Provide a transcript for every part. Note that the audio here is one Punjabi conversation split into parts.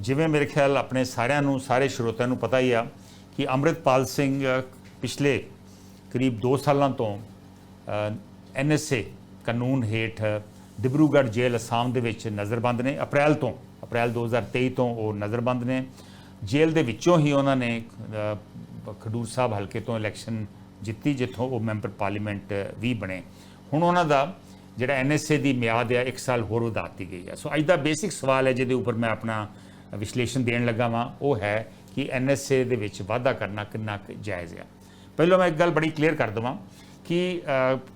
ਜਿਵੇਂ ਮੇਰੇ ਖਿਆਲ ਆਪਣੇ ਸਾਰਿਆਂ ਨੂੰ, ਸਾਰੇ ਸਰੋਤਿਆਂ ਨੂੰ ਪਤਾ ਹੀ ਆ ਕਿ ਅੰਮ੍ਰਿਤਪਾਲ ਸਿੰਘ ਪਿਛਲੇ ਕਰੀਬ 2 ਸਾਲਾਂ ਤੋਂ ਐਨਐਸਏ ਕਾਨੂੰਨ ਹੇਠ ਡਿਬਰੂਗੜ੍ਹ ਜੇਲ੍ਹ ਅਸਾਮ ਦੇ ਵਿੱਚ ਨਜ਼ਰਬੰਦ ਨੇ। ਅਪ੍ਰੈਲ ਤੋਂ, ਅਪ੍ਰੈਲ 2023 ਤੋਂ ਉਹ ਨਜ਼ਰਬੰਦ ਨੇ। ਜੇਲ੍ਹ ਦੇ ਵਿੱਚੋਂ ਹੀ ਉਹਨਾਂ ਨੇ ਖਡੂਰ ਸਾਹਿਬ ਹਲਕੇ ਤੋਂ ਇਲੈਕਸ਼ਨ ਜਿੱਤੀ, ਜਿੱਥੋਂ ਉਹ ਮੈਂਬਰ ਪਾਰਲੀਮੈਂਟ ਵੀ ਬਣੇ। ਹੁਣ ਉਹਨਾਂ ਦਾ ਜਿਹੜਾ ਐਨਐਸਏ ਦੀ ਮਿਆਦ ਹੈ 1 ਸਾਲ ਹੋਰ ਵਧਾ ਦਿੱਤੀ ਗਈ ਹੈ ਸੋ ਅੱਜ ਦਾ ਬੇਸਿਕ ਸਵਾਲ ਹੈ, ਜਿਹਦੇ ਉੱਪਰ ਮੈਂ ਆਪਣਾ ਵਿਸ਼ਲੇਸ਼ਣ ਦੇਣ ਲੱਗਾ ਵਾਂ, ਉਹ ਹੈ ਕਿ ਐਨਐਸਏ ਦੇ ਵਿੱਚ ਵਾਧਾ ਕਰਨਾ ਕਿੰਨਾ ਕੁ ਜਾਇਜ਼ ਆ। ਪਹਿਲਾਂ ਮੈਂ ਇੱਕ ਗੱਲ ਬੜੀ ਕਲੀਅਰ ਕਰ ਦਵਾਂ ਕਿ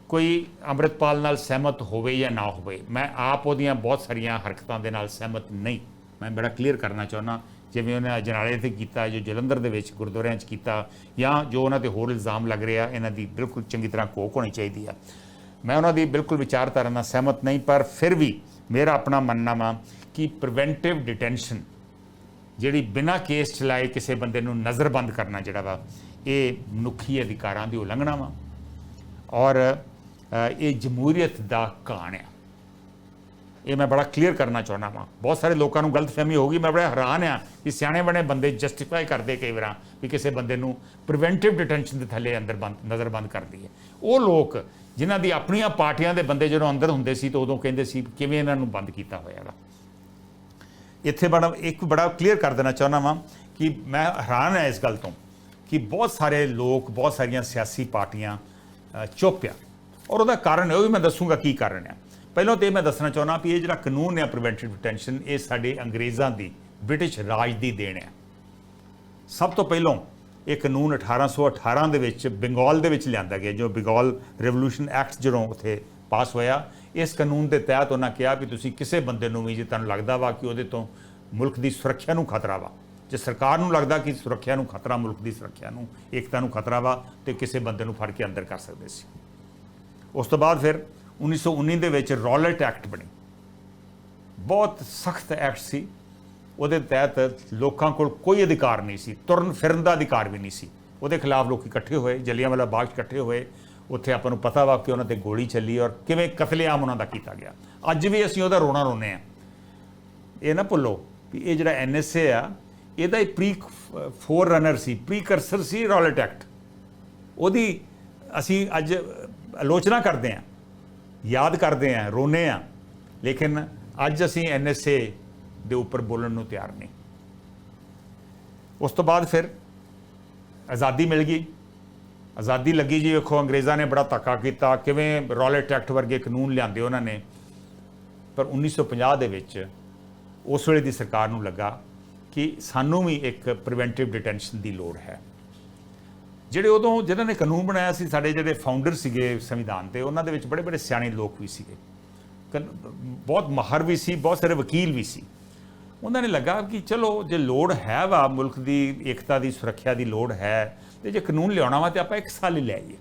ਕੋਈ ਅੰਮ੍ਰਿਤਪਾਲ ਨਾਲ ਸਹਿਮਤ ਹੋਵੇ ਜਾਂ ਨਾ ਹੋਵੇ, ਮੈਂ ਆਪ ਉਹਦੀਆਂ ਬਹੁਤ ਸਾਰੀਆਂ ਹਰਕਤਾਂ ਦੇ ਨਾਲ ਸਹਿਮਤ ਨਹੀਂ। ਮੈਂ ਬੜਾ ਕਲੀਅਰ ਕਰਨਾ ਚਾਹੁੰਦਾ, ਜਿਵੇਂ ਉਹਨੇ ਅਜਨਾਲੇ ਤੇ ਕੀਤਾ, ਜੋ ਜਲੰਧਰ ਦੇ ਵਿੱਚ ਗੁਰਦੁਆਰਿਆਂ 'ਚ ਕੀਤਾ, ਜਾਂ ਜੋ ਉਹਨਾਂ ਤੇ ਹੋਰ ਇਲਜ਼ਾਮ ਲੱਗ ਰਿਹਾ ਇਹਨਾਂ ਦੀ ਬਿਲਕੁਲ ਚੰਗੀ ਤਰ੍ਹਾਂ ਕੋਕ ਹੋਣੀ ਚਾਹੀਦੀ ਆ। ਮੈਂ ਉਹਨਾਂ ਦੀ ਬਿਲਕੁਲ ਵਿਚਾਰਧਾਰਾ ਨਾਲ ਸਹਿਮਤ ਨਹੀਂ, ਪਰ ਫਿਰ ਵੀ ਮੇਰਾ ਆਪਣਾ ਮੰਨਣਾ ਵਾ ਕਿ ਪ੍ਰੀਵੈਂਟਿਵ ਡਿਟੈਂਸ਼ਨ ਜਿਹੜੀ ਬਿਨਾਂ ਕੇਸ ਚਲਾਏ ਕਿਸੇ ਬੰਦੇ ਨੂੰ ਨਜ਼ਰਬੰਦ ਕਰਨਾ ਜਿਹੜਾ ਵਾ, ਇਹ ਮਨੁੱਖੀ ਅਧਿਕਾਰਾਂ ਦੀ ਉਲੰਘਣਾ ਵਾ। ਔਰ ਇਹ ਜਮਹੂਰੀਅਤ ਦਾ ਕਾਣ ਆ। ਇਹ ਮੈਂ ਬੜਾ ਕਲੀਅਰ ਕਰਨਾ ਚਾਹੁੰਦਾ ਵਾਂ। ਬਹੁਤ ਸਾਰੇ ਲੋਕਾਂ ਨੂੰ ਗਲਤਫਹਿਮੀ ਹੋ ਗਈ, ਮੈਂ ਬੜਾ ਹੈਰਾਨ ਆ ਕਿ ਸਿਆਣੇ ਬਣੇ ਬੰਦੇ ਜਸਟੀਫਾਈ ਕਰਦੇ ਕਈ ਵਾਰਾਂ ਵੀ ਕਿਸੇ ਬੰਦੇ ਨੂੰ ਪ੍ਰੀਵੈਂਟਿਵ ਡਿਟੈਂਸ਼ਨ ਦੇ ਥੱਲੇ ਅੰਦਰ ਬੰਦ, ਨਜ਼ਰਬੰਦ ਕਰਦੀ ਹੈ ਉਹ ਲੋਕ ਜਿਨ੍ਹਾਂ ਦੀ ਆਪਣੀਆਂ ਪਾਰਟੀਆਂ ਦੇ ਬੰਦੇ ਜਦੋਂ ਅੰਦਰ ਹੁੰਦੇ ਸੀ ਤਾਂ ਉਦੋਂ ਕਹਿੰਦੇ ਸੀ ਕਿਵੇਂ ਇਹਨਾਂ ਨੂੰ ਬੰਦ ਕੀਤਾ ਹੋਇਆ ਵਾ। ਇੱਥੇ ਬੜਾ, ਇੱਕ ਬੜਾ ਕਲੀਅਰ ਕਰ ਦੇਣਾ ਚਾਹੁੰਦਾ ਵਾਂ ਕਿ ਮੈਂ ਹੈਰਾਨ ਹਾਂ ਇਸ ਗੱਲ ਤੋਂ ਕਿ ਬਹੁਤ ਸਾਰੇ ਲੋਕ, ਬਹੁਤ ਸਾਰੀਆਂ ਸਿਆਸੀ ਪਾਰਟੀਆਂ ਚੁੱਪ ਆ। ਔਰ ਉਹਦਾ ਕਾਰਨ ਉਹ ਵੀ ਮੈਂ ਦੱਸੂਗਾ ਕੀ ਕਾਰਨ ਆ। ਪਹਿਲਾਂ ਤੇ ਇਹ ਮੈਂ ਦੱਸਣਾ ਚਾਹੁੰਦਾ ਵੀ ਇਹ ਜਿਹੜਾ ਕਾਨੂੰਨ ਹੈ ਪ੍ਰੀਵੈਂਟਿਵ ਡਿਟੈਂਸ਼ਨ ਇਹ ਸਾਡੇ ਅੰਗਰੇਜ਼ਾਂ ਦੀ, ਬ੍ਰਿਟਿਸ਼ ਰਾਜ ਦੀ ਦੇਣ ਹੈ ਸਭ ਤੋਂ ਪਹਿਲਾਂ ਇਹ ਕਾਨੂੰਨ 1818 ਦੇ ਵਿੱਚ ਬੰਗਾਲ ਦੇ ਵਿੱਚ ਲਿਆਂਦਾ ਗਿਆ, ਜੋ ਬੰਗਾਲ ਰੈਵੋਲੂਸ਼ਨ ਐਕਟ ਜਦੋਂ ਉੱਥੇ ਪਾਸ ਹੋਇਆ ਇਸ ਕਾਨੂੰਨ ਦੇ ਤਹਿਤ ਉਹਨਾਂ ਕਿਹਾ ਵੀ ਤੁਸੀਂ ਕਿਸੇ ਬੰਦੇ ਨੂੰ ਵੀ ਜੇ ਤੁਹਾਨੂੰ ਲੱਗਦਾ ਵਾ ਕਿ ਉਹਦੇ ਤੋਂ ਮੁਲਕ ਦੀ ਸੁਰੱਖਿਆ ਨੂੰ ਖਤਰਾ ਵਾ, ਜੇ ਸਰਕਾਰ ਨੂੰ ਲੱਗਦਾ ਕਿ ਸੁਰੱਖਿਆ ਨੂੰ ਖਤਰਾ, ਮੁਲਕ ਦੀ ਸੁਰੱਖਿਆ ਨੂੰ, ਏਕਤਾ ਨੂੰ ਖਤਰਾ ਵਾ, ਤੇ ਕਿਸੇ ਬੰਦੇ ਨੂੰ ਫੜ ਕੇ ਅੰਦਰ ਕਰ ਸਕਦੇ ਸੀ। ਉਸ ਤੋਂ ਬਾਅਦ ਫਿਰ 1919 ਦੇ ਵਿੱਚ ਰੌਲਟ ਐਕਟ ਬਣੀ। ਬਹੁਤ ਸਖਤ ਐਕਟ ਸੀ। ਉਹਦੇ ਤਹਿਤ ਲੋਕਾਂ ਕੋਲ ਕੋਈ ਅਧਿਕਾਰ ਨਹੀਂ ਸੀ। ਤੁਰਨ ਫਿਰਨ ਦਾ ਅਧਿਕਾਰ ਵੀ ਨਹੀਂ ਸੀ। ਉਹਦੇ ਖਿਲਾਫ ਲੋਕ ਇਕੱਠੇ ਹੋਏ, ਜਲਿਆਂਵਾਲਾ ਬਾਗ ਇਕੱਠੇ ਹੋਏ ਉੱਥੇ ਆਪਾਂ ਨੂੰ ਪਤਾ ਵਾ ਕਿ ਉਹਨਾਂ ਤੇ ਗੋਲੀ ਚੱਲੀ ਔਰ ਕਿਵੇਂ ਕਤਲੇਆਮ ਉਹਨਾਂ ਦਾ ਕੀਤਾ ਗਿਆ। ਅੱਜ ਵੀ ਅਸੀਂ ਉਹਦਾ ਰੋਣਾ ਰੋਨੇ ਆ ਇਹ ਨਾ ਭੁੱਲੋ ਵੀ ਇਹ ਜਿਹੜਾ ਐਨਐਸਏ ਆ, ਇਹਦਾ ਹੀ ਪ੍ਰੀ ਫੋਰ ਰਨਰ ਸੀ ਪ੍ਰੀਕਰਸਰ ਸੀ ਰੌਲਟ ਐਕਟ ਉਹਦੀ ਅਸੀਂ ਅੱਜ ਆਲੋਚਨਾ ਕਰਦੇ ਹਾਂ, ਯਾਦ ਕਰਦੇ ਹਾਂ ਰੋਨੇ ਹਾਂ। ਲੇਕਿਨ ਅੱਜ ਅਸੀਂ ਐਨਐਸਏ ਦੇ ਉੱਪਰ ਬੋਲਣ ਨੂੰ ਤਿਆਰ ਨਹੀਂ। ਉਸ ਤੋਂ ਬਾਅਦ ਫਿਰ ਆਜ਼ਾਦੀ ਮਿਲ ਗਈ। ਆਜ਼ਾਦੀ ਲੱਗੀ ਜੀ, ਵੇਖੋ ਅੰਗਰੇਜ਼ਾਂ ਨੇ ਬੜਾ ਧੱਕਾ ਕੀਤਾ, ਕਿਵੇਂ ਰੌਲਟ ਐਕਟ ਵਰਗੇ ਕਾਨੂੰਨ ਲਿਆਂਦੇ ਉਹਨਾਂ ਨੇ। ਪਰ 1950 ਦੇ ਵਿੱਚ ਉਸ ਵੇਲੇ ਦੀ ਸਰਕਾਰ ਨੂੰ ਲੱਗਾ ਕਿ ਸਾਨੂੰ ਵੀ ਇੱਕ ਪ੍ਰੀਵੈਂਟਿਵ ਡਿਟੈਂਸ਼ਨ ਦੀ ਲੋੜ ਹੈ। ਜਿਹੜੇ ਉਦੋਂ ਜਿਨ੍ਹਾਂ ਨੇ ਕਾਨੂੰਨ ਬਣਾਇਆ ਸੀ, ਸਾਡੇ ਜਿਹੜੇ ਫਾਊਂਡਰ ਸੀਗੇ ਸੰਵਿਧਾਨ ਤੇ, ਉਹਨਾਂ ਦੇ ਵਿੱਚ ਬੜੇ ਬੜੇ ਸਿਆਣੇ ਲੋਕ ਵੀ ਸੀਗੇ। ਬਹੁਤ ਮਾਹਰ ਵੀ ਸੀ, ਬਹੁਤ ਸਾਰੇ ਵਕੀਲ ਵੀ ਸੀ। ਉਹਨਾਂ ਨੇ ਲੱਗਾ ਕਿ ਚਲੋ ਜੇ ਲੋੜ ਹੈ ਵਾ, ਮੁਲਕ ਦੀ, ਏਕਤਾ ਦੀ, ਸੁਰੱਖਿਆ ਦੀ ਲੋੜ ਹੈ, ਤੇ ਜੇ ਕਾਨੂੰਨ ਲਿਆਉਣਾ ਵਾ ਤੇ ਆਪਾਂ ਇੱਕ ਸਾਲ ਹੀ ਲੈ ਆਈਏ।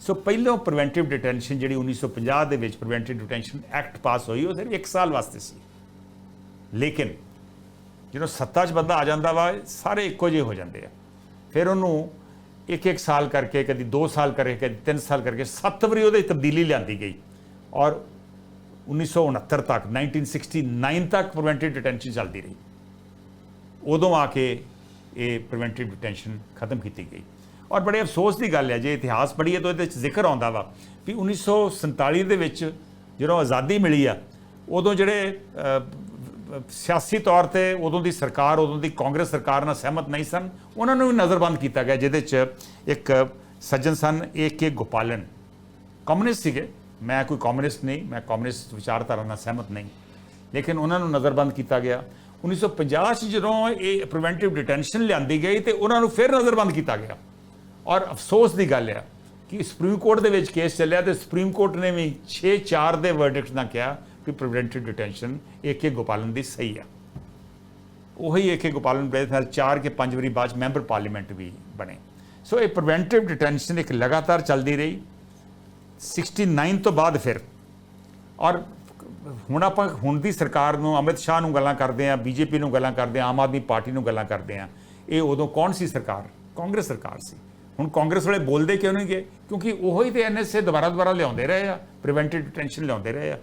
ਸੋ ਪਹਿਲੋਂ ਪ੍ਰੀਵੈਂਟਿਵ ਡਿਟੈਂਸ਼ਨ ਜਿਹੜੀ 1950 ਦੇ ਵਿੱਚ ਪ੍ਰੀਵੈਂਟਿਵ ਡਿਟੈਂਸ਼ਨ ਐਕਟ ਪਾਸ ਹੋਈ, ਉਹ ਸਿਰਫ ਇੱਕ ਸਾਲ ਵਾਸਤੇ ਸੀ। ਲੇਕਿਨ ਜਦੋਂ ਸੱਤਾ 'ਚ ਬੰਦਾ ਆ ਜਾਂਦਾ ਵਾ, ਸਾਰੇ ਇੱਕੋ ਜਿਹੇ ਹੋ ਜਾਂਦੇ ਆ। ਫਿਰ ਉਹਨੂੰ ਇੱਕ ਇੱਕ ਸਾਲ ਕਰਕੇ, ਕਦੀ 2 ਸਾਲ ਕਰਕੇ, ਕਦੀ 3 ਸਾਲ ਕਰਕੇ, ਸੱਤ ਵਾਰੀ ਉਹਦੇ ਤਬਦੀਲੀ ਲਿਆਂਦੀ ਗਈ। ਔਰ 1969 ਤੱਕ 1969 ਤੱਕ ਪ੍ਰੀਵੈਂਟਿਵ ਡਿਟੈਂਸ਼ਨ ਚੱਲਦੀ ਰਹੀ। ਉਦੋਂ ਆ ਕੇ ਇਹ ਪ੍ਰੀਵੈਂਟਿਵ ਡਿਟੈਂਸ਼ਨ ਖਤਮ ਕੀਤੀ ਗਈ। ਔਰ ਬੜੇ ਅਫਸੋਸ ਦੀ ਗੱਲ ਹੈ, ਜੇ ਇਤਿਹਾਸ ਪੜ੍ਹੀਏ ਤਾਂ ਇਹਦੇ ਵਿੱਚ ਜ਼ਿਕਰ ਆਉਂਦਾ ਵਾ ਵੀ 1947 ਦੇ ਵਿੱਚ ਜਦੋਂ ਆਜ਼ਾਦੀ ਮਿਲੀ ਆ, ਉਦੋਂ ਜਿਹੜੇ ਸਿਆਸੀ ਤੌਰ ਤੇ ਉਦੋਂ ਦੀ ਸਰਕਾਰ, ਉਦੋਂ ਦੀ ਕਾਂਗਰਸ ਸਰਕਾਰ ਨਾਲ ਸਹਿਮਤ ਨਹੀਂ ਸਨ, ਉਹਨਾਂ ਨੂੰ ਵੀ ਨਜ਼ਰਬੰਦ ਕੀਤਾ ਗਿਆ, ਜਿਹਦੇ 'ਚ ਇੱਕ ਸੱਜਣ ਸਨ, ਏ ਕੇ ਗੋਪਾਲਨ। ਕਮਿਊਨਿਸਟ ਸੀਗੇ। ਮੈਂ ਕੋਈ ਕਮਿਊਨਿਸਟ ਨਹੀਂ, ਮੈਂ ਕਮਿਊਨਿਸਟ ਵਿਚਾਰਧਾਰਾ ਨਾਲ ਸਹਿਮਤ ਨਹੀਂ। ਲੇਕਿਨ ਉਹਨਾਂ ਨੂੰ ਨਜ਼ਰਬੰਦ ਕੀਤਾ ਗਿਆ। 1950 ਚ ਜਦੋਂ ਇਹ ਪ੍ਰੀਵੈਂਟਿਵ ਡਿਟੈਂਸ਼ਨ ਲਿਆਂਦੀ ਗਈ ਤੇ ਉਹਨਾਂ ਨੂੰ ਫਿਰ ਨਜ਼ਰਬੰਦ ਕੀਤਾ ਗਿਆ। ਔਰ ਅਫਸੋਸ ਦੀ ਗੱਲ ਹੈ ਕਿ ਸੁਪਰੀਮ ਕੋਰਟ ਦੇ ਵਿੱਚ ਕੇਸ ਚੱਲਿਆ ਤੇ ਸੁਪਰੀਮ ਕੋਰਟ ਨੇ ਵੀ 6-4 ਦੇ ਵਰਡਿਕਟ ਨਾਲ ਕਿਹਾ ਕਿ preventive detention A K Gopalan ਦੀ ਸਹੀ ਆ ਉਹੀ ਏਕੇ ਗੋਪਾਲਨ ਬੜੇ ਨਾਲ 4 ਕੇ 5 ਵਾਰੀ ਬਾਅਦ 'ਚ ਮੈਂਬਰ ਪਾਰਲੀਮੈਂਟ ਵੀ ਬਣੇ। ਸੋ ਇਹ ਪ੍ਰੀਵੈਂਟਿਵ ਡਿਟੈਂਸ਼ਨ ਇੱਕ ਲਗਾਤਾਰ ਚੱਲਦੀ ਰਹੀ। 69 ਤੋਂ ਬਾਅਦ ਫਿਰ। ਔਰ ਹੁਣ ਆਪਾਂ, ਹੁਣ ਦੀ ਸਰਕਾਰ ਨੂੰ, ਅਮਿਤ ਸ਼ਾਹ ਨੂੰ ਗੱਲਾਂ ਕਰਦੇ ਆ ਬੀਜੇਪੀ ਨੂੰ ਗੱਲਾਂ ਕਰਦੇ ਆ ਆਮ ਆਦਮੀ ਪਾਰਟੀ ਨੂੰ ਗੱਲਾਂ ਕਰਦੇ ਆ ਇਹ ਉਦੋਂ ਕੌਣ ਸੀ ਸਰਕਾਰ? ਕਾਂਗਰਸ ਸਰਕਾਰ ਸੀ। ਹੁਣ ਕਾਂਗਰਸ ਵਾਲੇ ਬੋਲਦੇ ਕਿਉਂ ਨਹੀਂ ਗਏ ਕਿਉਂਕਿ ਉਹੀ ਤੇ ਐਨਐਸਏ ਦੁਬਾਰਾ ਦੁਬਾਰਾ ਲਿਆਉਂਦੇ ਰਹੇ ਆ ਪ੍ਰੀਵੈਂਟਿਵ ਡਿਟੈਂਸ਼ਨ ਲਿਆਉਂਦੇ ਰਹੇ ਆ।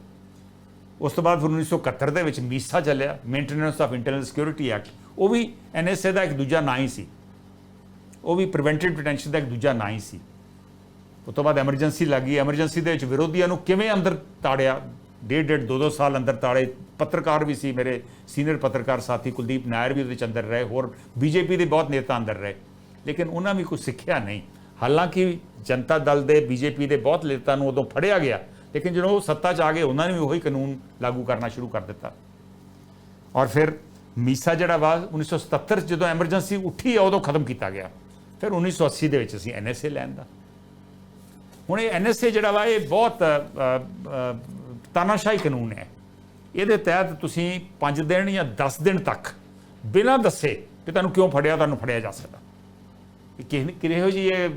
ਉਸ ਤੋਂ ਬਾਅਦ ਫਿਰ 1971 ਦੇ ਵਿੱਚ ਮੀਸਾ ਚੱਲਿਆ maintenance of internal security act ਉਹ ਵੀ ਐਨਐਸਏ ਦਾ ਇੱਕ ਦੂਜਾ ਨਾਂ ਹੀ ਸੀ। ਉਹ ਵੀ ਪ੍ਰੀਵੈਂਟਿਵ ਡਿਟੈਂਸ਼ਨ ਦਾ ਇੱਕ ਦੂਜਾ ਨਾਂ ਹੀ ਸੀ। ਉਸ ਤੋਂ ਬਾਅਦ ਐਮਰਜੈਂਸੀ ਲੱਗੀ। ਐਮਰਜੈਂਸੀ ਦੇ ਵਿੱਚ ਵਿਰੋਧੀਆਂ ਨੂੰ ਕਿਵੇਂ ਅੰਦਰ ਤਾੜਿਆ? ਡੇਢ ਡੇਢ ਦੋ ਦੋ ਸਾਲ ਅੰਦਰ ਤਾੜੇ। ਪੱਤਰਕਾਰ ਵੀ ਸੀ ਮੇਰੇ ਸੀਨੀਅਰ ਪੱਤਰਕਾਰ ਸਾਥੀ ਕੁਲਦੀਪ ਨਾਇਰ ਵੀ ਉਹਦੇ ਚ ਅੰਦਰ ਰਹੇ, ਹੋਰ ਬੀਜੇਪੀ ਦੇ ਬਹੁਤ ਨੇਤਾ ਅੰਦਰ ਰਹੇ। ਲੇਕਿਨ ਉਹਨਾਂ ਵੀ ਕੁਝ ਸਿੱਖਿਆ ਨਹੀਂ। ਹਾਲਾਂਕਿ ਜਨਤਾ ਦਲ ਦੇ, ਬੀਜੇਪੀ ਦੇ ਬਹੁਤ ਨੇਤਾ ਨੂੰ ਉਦੋਂ ਫੜਿਆ ਗਿਆ। ਲੇਕਿਨ ਜਦੋਂ ਉਹ ਸੱਤਾ 'ਚ ਆ ਗਏ, ਉਹਨਾਂ ਨੇ ਵੀ ਉਹੀ ਕਾਨੂੰਨ ਲਾਗੂ ਕਰਨਾ ਸ਼ੁਰੂ ਕਰ ਦਿੱਤਾ। ਔਰ ਫਿਰ ਮੀਸਾ ਜਿਹੜਾ ਵਾ 1977 'ਚ ਜਦੋਂ ਐਮਰਜੈਂਸੀ ਉੱਠੀ ਆ, ਉਦੋਂ ਖਤਮ ਕੀਤਾ ਗਿਆ। ਫਿਰ 1980 ਦੇ ਵਿੱਚ ਅਸੀਂ ਐਨਐਸਏ ਲੈਣ ਦਾ। ਹੁਣ ਇਹ ਐਨਐਸਏ ਜਿਹੜਾ ਵਾ, ਇਹ ਬਹੁਤ ਤਾਨਾਸ਼ਾਹੀ ਕਾਨੂੰਨ ਹੈ। ਇਹਦੇ ਤਹਿਤ ਤੁਸੀਂ 5 ਦਿਨ ਜਾਂ 10 ਦਿਨ ਤੱਕ ਬਿਨਾਂ ਦੱਸੇ ਕਿ ਤੁਹਾਨੂੰ ਕਿਉਂ ਫੜਿਆ, ਤੁਹਾਨੂੰ ਫੜਿਆ ਜਾ ਸਕਦਾ। ਇਹ ਕਿਹ ਕਿਹੋ ਜੀ ਇਹ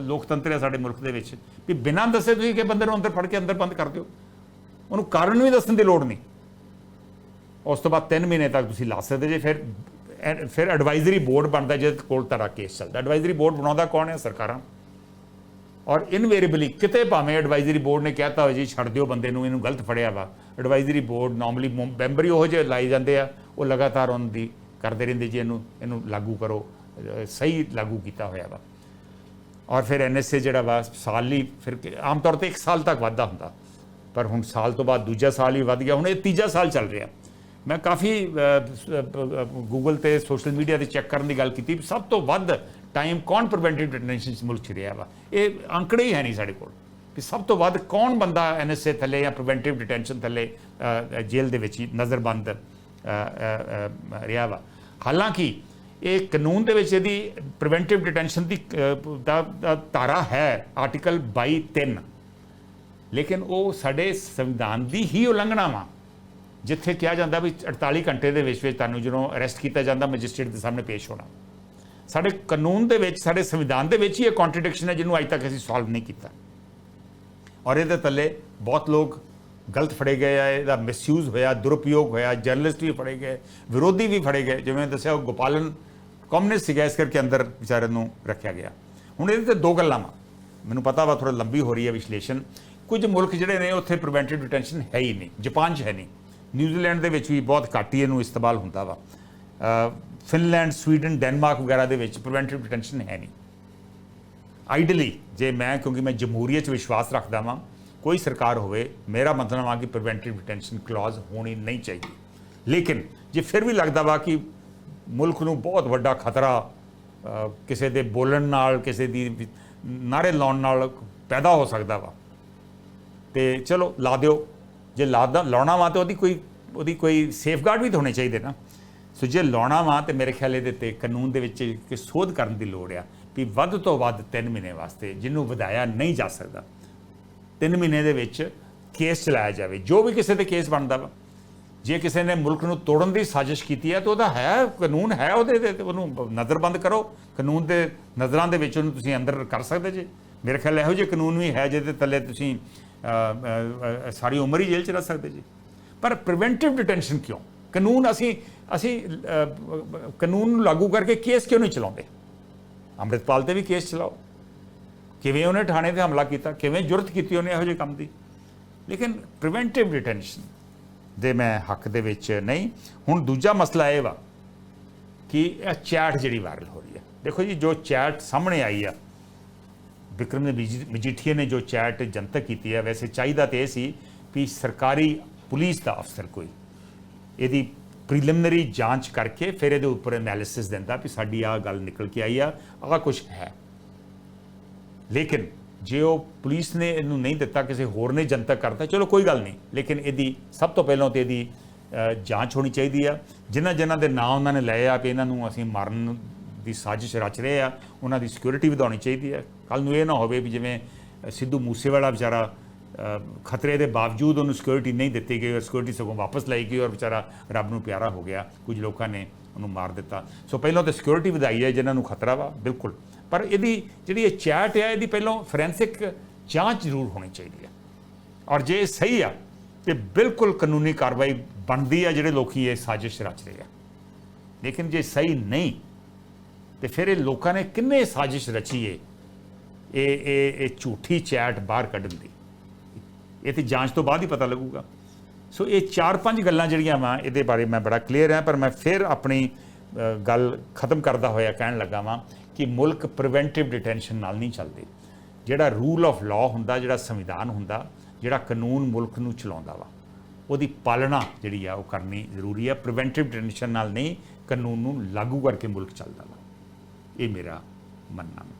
ਲੋਕਤੰਤਰ ਹੈ ਸਾਡੇ ਮੁਲਕ ਦੇ ਵਿੱਚ ਵੀ ਬਿਨਾਂ ਦੱਸੇ ਤੁਸੀਂ ਕਿ ਬੰਦੇ ਨੂੰ ਅੰਦਰ ਫੜ ਕੇ ਅੰਦਰ ਬੰਦ ਕਰ ਦਿਓ। ਉਹਨੂੰ ਕਾਰਨ ਵੀ ਦੱਸਣ ਦੀ ਲੋੜ ਨਹੀਂ। ਉਸ ਤੋਂ ਬਾਅਦ 3 ਮਹੀਨੇ ਤੱਕ ਤੁਸੀਂ ਲਾ ਸਕਦੇ ਜੇ, ਫਿਰ, ਐ- ਫਿਰ ਐਡਵਾਈਜ਼ਰੀ ਬੋਰਡ ਬਣਦਾ, ਜਿਹਦੇ ਕੋਲ ਤੁਹਾਡਾ ਕੇਸ ਚੱਲਦਾ। ਐਡਵਾਈਜ਼ਰੀ ਬੋਰਡ ਬਣਾਉਂਦਾ ਕੌਣ ਹੈ? ਸਰਕਾਰਾਂ। ਔਰ ਇਨਵੇਰੀਬਲੀ ਕਿਤੇ ਭਾਵੇਂ ਐਡਵਾਈਜ਼ਰੀ ਬੋਰਡ ਨੇ ਕਹਿਤਾ ਹੋਵੇ ਜੀ, ਛੱਡ ਦਿਓ ਬੰਦੇ ਨੂੰ, ਇਹਨੂੰ ਗਲਤ ਫੜਿਆ ਵਾ। ਐਡਵਾਈਜ਼ਰੀ ਬੋਰਡ ਨਾਰਮਲੀ ਮੈਂਬਰ ਹੀ ਉਹ ਜਿਹੇ ਲਾਈ ਜਾਂਦੇ ਆ, ਉਹ ਲਗਾਤਾਰ ਉਹਨਾਂ ਦੀ ਕਰਦੇ ਰਹਿੰਦੇ ਜੀ, ਇਹਨੂੰ ਇਹਨੂੰ ਲਾਗੂ ਕਰੋ ਸਹੀ ਲਾਗੂ ਕੀਤਾ ਹੋਇਆ ਵਾ। ਔਰ ਫਿਰ ਐਨਐਸਏ ਜਿਹੜਾ ਵਾ, ਸਾਲ ਲਈ ਫਿਰ ਆਮ ਤੌਰ ਤੇ 1 ਸਾਲ ਤੱਕ ਵਾਧਾ ਹੁੰਦਾ। ਪਰ ਹੁਣ ਸਾਲ ਤੋਂ ਬਾਅਦ ਦੂਜਾ ਸਾਲ ਹੀ ਵੱਧ ਗਿਆ, ਹੁਣ ਇਹ ਤੀਜਾ ਸਾਲ ਚੱਲ ਰਿਹਾ। ਮੈਂ ਕਾਫੀ ਗੂਗਲ ਤੇ ਸੋਸ਼ਲ ਮੀਡੀਆ ਤੇ ਚੈੱਕ ਕਰਨ ਦੀ ਗੱਲ ਕੀਤੀ। ਵੀ ਸਭ ਤੋਂ ਵੱਧ ਟਾਈਮ ਕੌਣ ਪ੍ਰੀਵੈਂਟਿਵ ਡਿਟੈਂਸ਼ਨ ਚ ਮੁਲਕ ਚ ਰਿਹਾ ਵਾ? ਇਹ ਅੰਕੜੇ ਹੀ ਹੈ ਨਹੀਂ ਸਾਡੇ ਕੋਲ। ਕਿ ਸਭ ਤੋਂ ਵੱਧ ਕੌਣ ਬੰਦਾ ਐਨਐਸਏ ਥੱਲੇ ਜਾਂ ਪ੍ਰੀਵੈਂਟਿਵ ਡਿਟੈਂਸ਼ਨ ਥੱਲੇ ਜੇਲ੍ਹ ਦੇ ਵਿੱਚ ਹੀ ਨਜ਼ਰਬੰਦ ਰਿਹਾ ਵਾ। ਹਾਲਾਂਕਿ ਇਹ ਕਾਨੂੰਨ ਦੇ ਵਿੱਚ ਇਹਦੀ ਪ੍ਰੀਵੈਂਟਿਵ ਡਿਟੈਂਸ਼ਨ ਦੀ ਦਾ ਧਾਰਾ ਹੈ ਆਰਟੀਕਲ 22 3 ਲੇਕਿਨ ਉਹ ਸਾਡੇ ਸੰਵਿਧਾਨ ਦੀ ਹੀ ਉਲੰਘਣਾ ਵਾ। ਜਿੱਥੇ ਕਿਹਾ ਜਾਂਦਾ ਵੀ 48 ਘੰਟੇ ਦੇ ਵਿੱਚ ਵਿੱਚ ਤੁਹਾਨੂੰ ਜਦੋਂ ਅਰੈਸਟ ਕੀਤਾ ਜਾਂਦਾ ਮੈਜਿਸਟ੍ਰੇਟ ਦੇ ਸਾਹਮਣੇ ਪੇਸ਼ ਹੋਣਾ। ਸਾਡੇ ਕਾਨੂੰਨ ਦੇ ਵਿੱਚ, ਸਾਡੇ ਸੰਵਿਧਾਨ ਦੇ ਵਿੱਚ ਹੀ ਇਹ ਕੰਟਰਡਿਕਸ਼ਨ ਹੈ ਜਿਹਨੂੰ ਅੱਜ ਤੱਕ ਅਸੀਂ ਸੋਲਵ ਨਹੀਂ ਕੀਤਾ। ਔਰ ਇਹਦੇ ਥੱਲੇ ਬਹੁਤ ਲੋਕ ਗਲਤ ਫੜੇ ਗਏ ਆ, ਇਹਦਾ ਮਿਸਯੂਜ਼ ਹੋਇਆ, ਦੁਰਉਪਯੋਗ ਹੋਇਆ ਜਰਨਲਿਸਟ ਵੀ ਫੜੇ ਗਏ, ਵਿਰੋਧੀ ਵੀ ਫੜੇ ਗਏ। ਜਿਵੇਂ ਦੱਸਿਆ, ਉਹ ਗੋਪਾਲਨ ਕਮਿਊਨਿਸਟ ਸੀਗਾ, ਇਸ ਕਰਕੇ ਅੰਦਰ ਵਿਚਾਰੇ ਨੂੰ ਰੱਖਿਆ ਗਿਆ। ਹੁਣ ਇਹਦੇ ਤੇ ਦੋ ਗੱਲਾਂ ਵਾ। ਮੈਨੂੰ ਪਤਾ ਵਾ ਥੋੜਾ ਲੰਬੀ ਹੋ ਰਹੀ ਹੈ ਵਿਸ਼ਲੇਸ਼ਣ। ਕੁਝ ਮੁਲਕ ਜਿਹੜੇ ਨੇ, ਉੱਥੇ ਪ੍ਰੀਵੈਂਟਿਵ ਡਿਟੈਂਸ਼ਨ ਹੈ ਹੀ ਨਹੀਂ, ਜਾਪਾਨ 'ਚ ਹੈ ਨਹੀਂ। ਨਿਊਜ਼ੀਲੈਂਡ ਦੇ ਵਿੱਚ ਵੀ ਬਹੁਤ ਘੱਟ ਹੀ ਇਹਨੂੰ ਇਸਤੇਮਾਲ ਹੁੰਦਾ ਵਾ। ਫਿਨਲੈਂਡ, ਸਵੀਡਨ, ਡੈਨਮਾਰਕ ਵਗੈਰਾ ਦੇ ਵਿੱਚ ਪ੍ਰੀਵੈਂਟਿਵ ਡਿਟੈਂਸ਼ਨ ਹੈ ਨਹੀਂ। ਆਈਡਲੀ ਜੇ ਮੈਂ, ਕਿਉਂਕਿ ਮੈਂ ਜਮਹੂਰੀਅਤ 'ਚ ਵਿਸ਼ਵਾਸ ਰੱਖਦਾ ਵਾਂ, ਕੋਈ ਸਰਕਾਰ ਹੋਵੇ, ਮੇਰਾ ਮਤਲਬ ਆ ਕਿ ਪ੍ਰੀਵੈਂਟਿਵ ਡਿਟੈਂਸ਼ਨ ਕਲੌਜ਼ ਹੋਣੀ ਨਹੀਂ ਚਾਹੀਦੀ। ਲੇਕਿਨ ਜੇ ਫਿਰ ਵੀ ਲੱਗਦਾ ਵਾ ਕਿ ਮੁਲਕ ਨੂੰ ਬਹੁਤ ਵੱਡਾ ਖਤਰਾ ਕਿਸੇ ਦੇ ਬੋਲਣ ਨਾਲ, ਕਿਸੇ ਦੀ ਵੀ ਨਾਰੇ ਲਾਉਣ ਨਾਲ ਪੈਦਾ ਹੋ ਸਕਦਾ ਵਾ, ਤੇ ਚਲੋ, ਲਾ ਦਿਓ। ਜੇ ਲਾਦਾ ਲਾਉਣਾ ਵਾ ਤੇ ਉਹਦੀ ਕੋਈ ਉਹਦੀ ਕੋਈ ਸੇਫਗਾਰਡ ਵੀ ਤਾਂ ਹੋਣੇ ਚਾਹੀਦੇ ਨਾ। ਸੋ ਜੇ ਲਾਉਣਾ ਵਾ ਤੇ ਮੇਰੇ ਖਿਆਲ ਇਹਦੇ ਤੇ ਕਾਨੂੰਨ ਦੇ ਵਿੱਚ ਕਿ ਸੋਧ ਕਰਨ ਦੀ ਲੋੜ ਆ ਵੀ ਵੱਧ ਤੋਂ ਵੱਧ 3 ਮਹੀਨੇ ਵਾਸਤੇ ਜਿਹਨੂੰ ਵਧਾਇਆ ਨਹੀਂ ਜਾ ਸਕਦਾ। 3 ਮਹੀਨੇ ਦੇ ਵਿੱਚ ਕੇਸ ਚਲਾਇਆ ਜਾਵੇ, ਜੋ ਵੀ ਕਿਸੇ ਤੇ ਕੇਸ ਬਣਦਾ ਵਾ। ਜੇ ਕਿਸੇ ਨੇ ਮੁਲਕ ਨੂੰ ਤੋੜਨ ਦੀ ਸਾਜ਼ਿਸ਼ ਕੀਤੀ ਹੈ ਤਾਂ ਉਹਦਾ ਹੈ, ਕਾਨੂੰਨ ਹੈ ਉਹਦੇ ਤੇ ਉਹਨੂੰ ਨਜ਼ਰਬੰਦ ਕਰੋ। ਕਾਨੂੰਨ ਦੇ ਨਜ਼ਰਾਂ ਦੇ ਵਿੱਚ ਉਹਨੂੰ ਤੁਸੀਂ ਅੰਦਰ ਕਰ ਸਕਦੇ ਜੇ। ਮੇਰੇ ਖਿਆਲ ਇਹੋ ਜਿਹੇ ਕਾਨੂੰਨ ਵੀ ਹੈ ਜਿਹਦੇ ਥੱਲੇ ਤੁਸੀਂ ਸਾਰੀ ਉਮਰ ਹੀ ਜੇਲ੍ਹ 'ਚ ਰਹਿ ਸਕਦੇ ਜੀ। ਪਰ ਪ੍ਰੀਵੈਂਟਿਵ ਡਿਟੈਂਸ਼ਨ ਕਿਉਂ? ਕਾਨੂੰਨ ਅਸੀਂ ਅਸੀਂ ਕਾਨੂੰਨ ਨੂੰ ਲਾਗੂ ਕਰਕੇ ਕੇਸ ਕਿਉਂ ਨਹੀਂ ਚਲਾਉਂਦੇ? ਅੰਮ੍ਰਿਤਪਾਲ ਤੇ ਵੀ ਕੇਸ ਚਲਾਓ। ਕਿਵੇਂ ਉਹਨੇ ਥਾਣੇ ਤੇ ਹਮਲਾ ਕੀਤਾ? ਕਿਵੇਂ ਜੁਰਤ ਕੀਤੀ ਉਹਨੇ ਇਹੋ ਜਿਹੇ ਕੰਮ ਦੀ? ਲੇਕਿਨ ਪ੍ਰੀਵੈਂਟਿਵ ਡਿਟੈਂਸ਼ਨ ਦੇ ਮੈਂ ਹੱਕ ਦੇ ਵਿੱਚ ਨਹੀਂ। ਹੁਣ ਦੂਜਾ ਮਸਲਾ ਇਹ ਵਾ ਕਿ ਇਹ ਚੈਟ ਜਿਹੜੀ ਵਾਇਰਲ ਹੋ ਰਹੀ ਹੈ। ਦੇਖੋ ਜੀ, ਜੋ ਚੈਟ ਸਾਹਮਣੇ ਆਈ ਆ ਵਿਕਰਮ ਨੇ ਮਜੀ- ਮਜੀਠੀਆ ਨੇ ਜੋ ਚੈਟ ਜਨਤਕ ਕੀਤੀ ਹੈ, ਵੈਸੇ ਚਾਹੀਦਾ ਤੇ ਇਹ ਸੀ ਵੀ ਸਰਕਾਰੀ ਪੁਲਿਸ ਦਾ ਅਫਸਰ ਕੋਈ। ਇਹਦੀ ਪ੍ਰੀਲਿਮਿਨਰੀ ਜਾਂਚ ਕਰਕੇ ਫਿਰ ਇਹਦੇ ਉੱਪਰ ਐਨਾਲਿਸਿਸ ਦਿੰਦਾ ਵੀ ਸਾਡੀ ਆ ਗੱਲ ਨਿਕਲ ਕੇ ਆਈ ਆ, ਆਹ ਕੁਝ ਹੈ। ਲੇਕਿਨ ਜੇ ਉਹ ਪੁਲਿਸ ਨੇ ਇਹਨੂੰ ਨਹੀਂ ਦਿੱਤਾ, ਕਿਸੇ ਹੋਰ ਨੇ ਜਨਤਕ ਕਰਤਾ, ਚਲੋ ਕੋਈ ਗੱਲ ਨਹੀਂ, ਲੇਕਿਨ ਇਹਦੀ ਸਭ ਤੋਂ ਪਹਿਲਾਂ ਤੇ ਇਹਦੀ ਜਾਂਚ ਹੋਣੀ ਚਾਹੀਦੀ ਆ। ਜਿਨ੍ਹਾਂ ਜਿਨ੍ਹਾਂ ਦੇ ਨਾਂ ਉਹਨਾਂ ਨੇ ਲਏ ਆ ਕਿ ਇਹਨਾਂ ਨੂੰ ਅਸੀਂ ਮਾਰਨ ਦੀ ਸਾਜ਼ਿਸ਼ ਰਚ ਰਹੇ ਆ, ਉਹਨਾਂ ਦੀ ਸਿਕਿਉਰਿਟੀ ਵਧਾਉਣੀ ਚਾਹੀਦੀ ਹੈ ਕੱਲ ਨੂੰ ਇਹ ਨਾ ਹੋਵੇ ਵੀ ਜਿਵੇਂ ਸਿੱਧੂ ਮੂਸੇਵਾਲਾ ਵਿਚਾਰਾ ਖਤਰੇ ਦੇ ਬਾਵਜੂਦ ਉਹਨੂੰ ਸਿਕਿਉਰਿਟੀ ਨਹੀਂ ਦਿੱਤੀ ਗਈ ਔਰ ਸਿਕਿਉਰਿਟੀ ਸਗੋਂ ਵਾਪਸ ਲਈ ਗਈ ਔਰ ਵਿਚਾਰਾ ਰੱਬ ਨੂੰ ਪਿਆਰਾ ਹੋ ਗਿਆ। ਕੁਝ ਲੋਕਾਂ ਨੇ ਉਹਨੂੰ ਮਾਰ ਦਿੱਤਾ। ਸੋ ਪਹਿਲਾਂ ਤਾਂ ਸਿਕਿਉਰਿਟੀ ਵਧਾਈ ਹੈ, ਜਿਨ੍ਹਾਂ ਨੂੰ ਖਤਰਾ ਵਾ, ਬਿਲਕੁਲ। ਪਰ ਇਹਦੀ ਜਿਹੜੀ ਇਹ ਚੈਟ ਹੈ ਇਹਦੀ ਪਹਿਲਾਂ ਫੋਰੈਂਸਿਕ ਜਾਂਚ ਜ਼ਰੂਰ ਹੋਣੀ ਚਾਹੀਦੀ ਹੈ। ਔਰ ਜੇ ਇਹ ਸਹੀ ਆ, ਤੇ ਬਿਲਕੁਲ ਕਾਨੂੰਨੀ ਕਾਰਵਾਈ ਬਣਦੀ ਆ, ਜਿਹੜੇ ਲੋਕੀ ਇਹ ਸਾਜ਼ਿਸ਼ ਰਚ ਰਹੇ ਆ। ਲੇਕਿਨ ਜੇ ਸਹੀ ਨਹੀਂ, ਤੇ ਫਿਰ ਇਹ ਲੋਕਾਂ ਨੇ ਕਿੰਨੇ ਸਾਜ਼ਿਸ਼ ਰਚੀ ਏ? ਇਹ ਇਹ ਇਹ ਝੂਠੀ ਚੈਟ ਬਾਹਰ ਕੱਢਣ ਦੀ ਇਹ ਤੇ ਜਾਂਚ ਤੋਂ ਬਾਅਦ ਹੀ ਪਤਾ ਲੱਗੂਗਾ। ਸੋ ਇਹ ਚਾਰ ਪੰਜ ਗੱਲਾਂ ਜਿਹੜੀਆਂ ਵਾ, ਇਹਦੇ ਬਾਰੇ ਮੈਂ ਬੜਾ ਕਲੀਅਰ ਹਾਂ, ਪਰ ਮੈਂ ਫਿਰ ਆਪਣੀ ਗੱਲ ਖਤਮ ਕਰਦਾ ਹੋਇਆ ਕਹਿਣ ਲੱਗਾ ਵਾਂ ਕਿ ਮੁਲਕ ਪ੍ਰੀਵੈਂਟਿਵ ਡਿਟੈਂਸ਼ਨ ਨਾਲ ਨਹੀਂ ਚੱਲਦੇ। ਜਿਹੜਾ ਰੂਲ ਆਫ ਲਾਅ ਹੁੰਦਾ, ਜਿਹੜਾ ਸੰਵਿਧਾਨ ਹੁੰਦਾ, ਜਿਹੜਾ ਕਾਨੂੰਨ ਮੁਲਕ ਨੂੰ ਚਲਾਉਂਦਾ ਵਾ, ਉਹਦੀ ਪਾਲਣਾ ਜਿਹੜੀ ਆ, ਉਹ ਕਰਨੀ ਜ਼ਰੂਰੀ ਆ। ਪ੍ਰੀਵੈਂਟਿਵ ਡਿਟੈਂਸ਼ਨ ਨਾਲ ਨਹੀਂ, ਕਾਨੂੰਨ ਨੂੰ ਲਾਗੂ ਕਰਕੇ ਮੁਲਕ ਚੱਲਦਾ ਵਾ। ਇਹ ਮੇਰਾ ਮੰਨਣਾ ਹੈ